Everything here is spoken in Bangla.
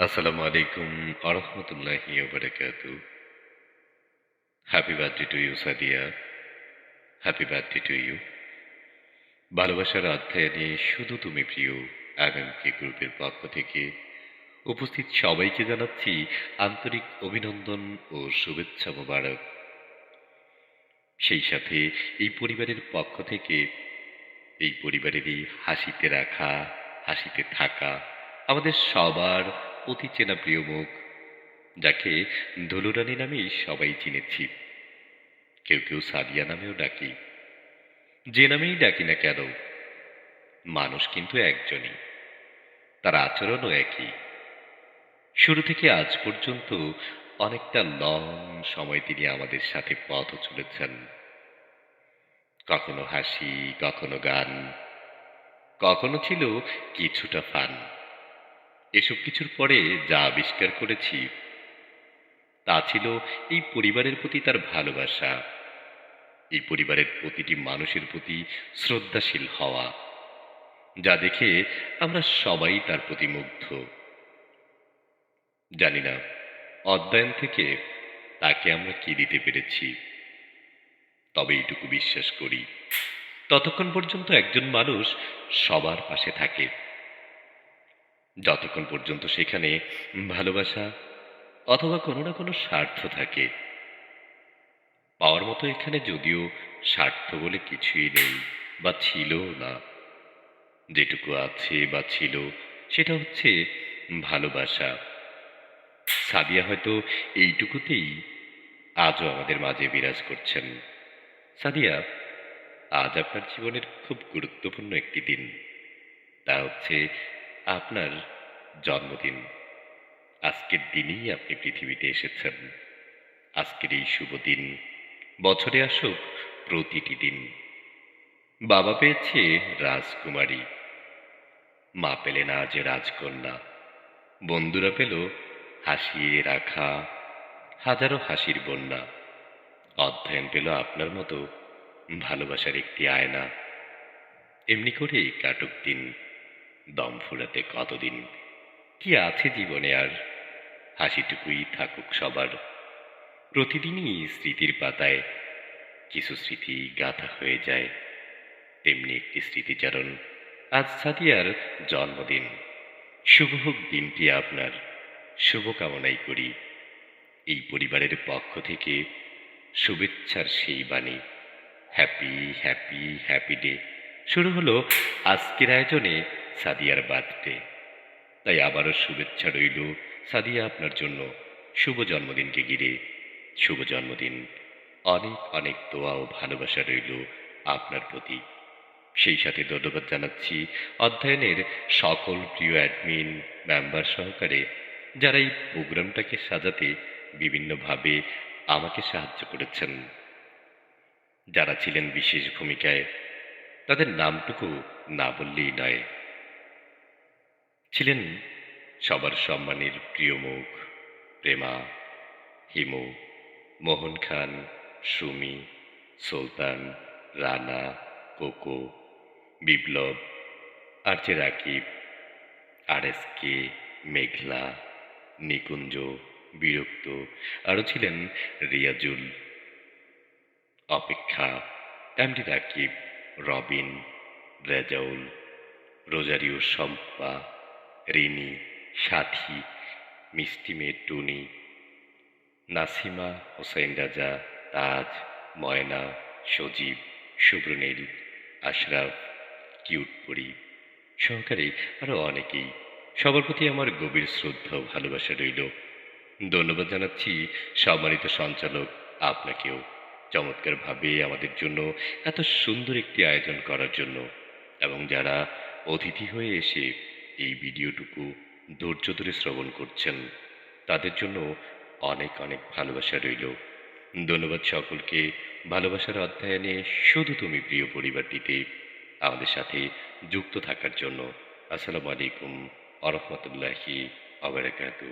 আসসালামু আলাইকুম আরহামতুল্লাহি happy birthday to you Sadia happy birthday to you ভালোবাসার অধ্যায়নে শুধু তুমি প্রিয় আগামীকে গ্রুপের পক্ষ থেকে উপস্থিত সবাইকে জানাচ্ছি আন্তরিক অভিনন্দন ও শুভেচ্ছা মোবারক। সেই সাথে এই পরিবারের পক্ষ থেকে এই পরিবারেরই হাসিতে রাখা, হাসিতে থাকা আমাদের সবার অতি চেনা প্রিয় মুখ, যাকে ধুলুরানী নামেই সবাই চিনেছি। কেউ কেউ সাদিয়া নামেও ডাকি। যে নামেই ডাকি না কেন, মানুষ কিন্তু একজনই। তার আচরণও একই। শুরু থেকে আজ পর্যন্ত অনেকটা লং সময় তিনি আমাদের সাথে পথ চলেছেন। কখনো হাসি, কখনো গান, কখনো ছিল কিছুটা ফান। এসব কিছুর পরে যা আবিষ্কার করেছি, তা ছিল এই পরিবারের প্রতি তার ভালোবাসা। এই পরিবারের প্রতিটি মানুষের প্রতি শ্রদ্ধাশীল হওয়া, যা দেখে আমরা সবাই তার প্রতি মুগ্ধ। জানি না, অধ্যয়ন থেকে তাকে আমরা কি দিতে পেরেছি, তবে এইটুকু বিশ্বাস করি। ততক্ষণ পর্যন্ত একজন মানুষ সবার পাশে থাকে। যতক্ষণ পর্যন্ত সেখানে ভালোবাসা অথবা কোনো না কোনো স্বার্থ থাকে। পাওয়ার মতো এখানে যদিও স্বার্থ বলে কিছুই নেই বা ছিল না। যেটুকু আছে বা ছিল, সেটা হচ্ছে ভালোবাসা। সাদিয়া হয়তো এইটুকুতেই আজও আমাদের মাঝে বিরাজ করছেন। সাদিয়া, আজ আপনার জীবনের খুব গুরুত্বপূর্ণ একটি দিন। তা হচ্ছে আপনার জন্মদিন। আজকের দিনেই আপনি পৃথিবীতে এসেছেন। আজকের এই শুভ দিন, বছরে আসুক প্রতিটি দিন। বাবা পেয়েছে রাজকুমারী। মা পেলে না যে রাজকন্যা। বন্ধুরা পেল হাসিয়ে রাখা, হাজারো হাসির বন্যা। অধ্যয়ন পেল আপনার মতো ভালোবাসার একটি আয়না। এমনি করেই কাটুক দিন। দম ফুলাতে কতদিন? কি আছে জীবনে আর? হাসিটুকুই থাকুক সবার। প্রতিদিনই স্মৃতির পাতায় কিছু স্মৃতি গাথা হয়ে যায়। তেমনি একটি স্মৃতিচারণ। আজ সাদিয়ার জন্মদিন। শুভ হোক দিনটি আপনার। শুভকামনাই করি। এই পরিবারের পক্ষ থেকে শুভেচ্ছার সেই বাণী। Happy happy happy day. শুরু হলো আজকের আয়োজনে সাদিয়ার বার্থডে। তাই আবারও শুভেচ্ছা রইল সাদিয়া আপনার জন্য। শুভ জন্মদিনকে ঘিরে। শুভ জন্মদিন। অনেক অনেক দোয়া ও ভালোবাসা রইল আপনার প্রতি। সেই সাথে ধন্যবাদ জানাচ্ছি অধ্যয়নের সকল প্রিয় অ্যাডমিন, মেম্বার সহকারে, যারা এই প্রোগ্রামটাকে সাজাতে বিভিন্নভাবে আমাকে সাহায্য করেছেন। যারা ছিলেন বিশেষ ভূমিকায়, তাদের নামটুকু না বললেই নয়। ছিলেন সবার সম্মানের প্রিয় মুখ, প্রেমা, হিমু, মোহন খান, সুমি, সুলতান, রানা, কোকো, বিপ্লব আর যে রাকিব আর এস কে মেঘলা, নিকুঞ্জ, বিরক্ত, আরও ছিলেন রিয়াজুল, অপেক্ষা, এমডি রাকিব, রবিন, রেজাউল, রোজারিও শম্পা রিনি, সাথী, মিষ্টি মেয়ে টুনি, নাসিমা হোসেন রাজা, তাজ, ময়না, সজীব সুব্রনীল আশরাফ কিউটপুরি সহকারে আরও অনেকেই। সবার প্রতি আমার গভীর শ্রদ্ধা ভালোবাসা রইল। ধন্যবাদ জানাচ্ছি সম্মানিত সঞ্চালক আপনাকেও। চমৎকারভাবে আমাদের জন্য এত সুন্দর একটি আয়োজন করার জন্য। এবং যারা অতিথি হয়ে এসে এই ভিডিওটুকু ধৈর্য ধরে শ্রবণ করছেন। তাদের জন্য অনেক অনেক ভালোবাসা রইল। ধন্যবাদ সকলকে। ভালোবাসার অধ্যয়নে শুধু তুমি প্রিয় পরিবারটিতে আমাদের সাথে যুক্ত থাকার জন্য। আসসালামু আলাইকুম। আরহামতুল্লাহি আবরাকাতু